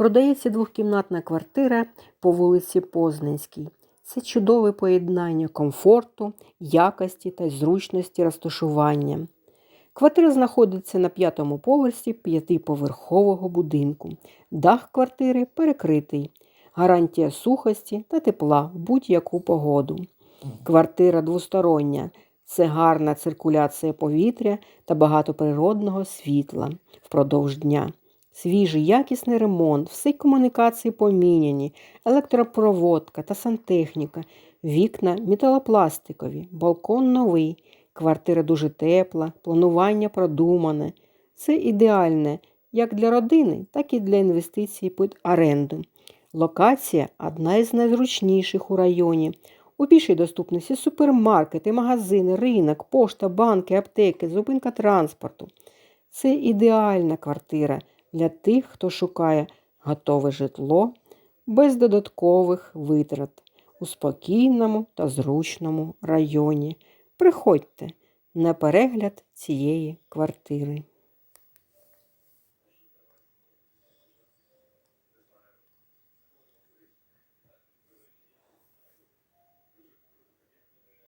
Продається двохкімнатна квартира по вулиці Познанській. Це чудове поєднання комфорту, якості та зручності розташування. Квартира знаходиться на п'ятому поверсі п'ятиповерхового будинку. Дах квартири перекритий. Гарантія сухості та тепла в будь-яку погоду. Квартира двостороння. Це гарна циркуляція повітря та багато природного світла впродовж дня. Свіжий якісний ремонт, всі комунікації поміняні, електропроводка та сантехніка, вікна металопластикові, балкон новий, квартира дуже тепла, планування продумане. Це ідеальне як для родини, так і для інвестицій під оренду. Локація одна із найзручніших у районі. У пішій доступності супермаркети, магазини, ринок, пошта, банки, аптеки, зупинка транспорту. Це ідеальна квартира для тих, хто шукає готове житло без додаткових витрат у спокійному та зручному районі. Приходьте на перегляд цієї квартири.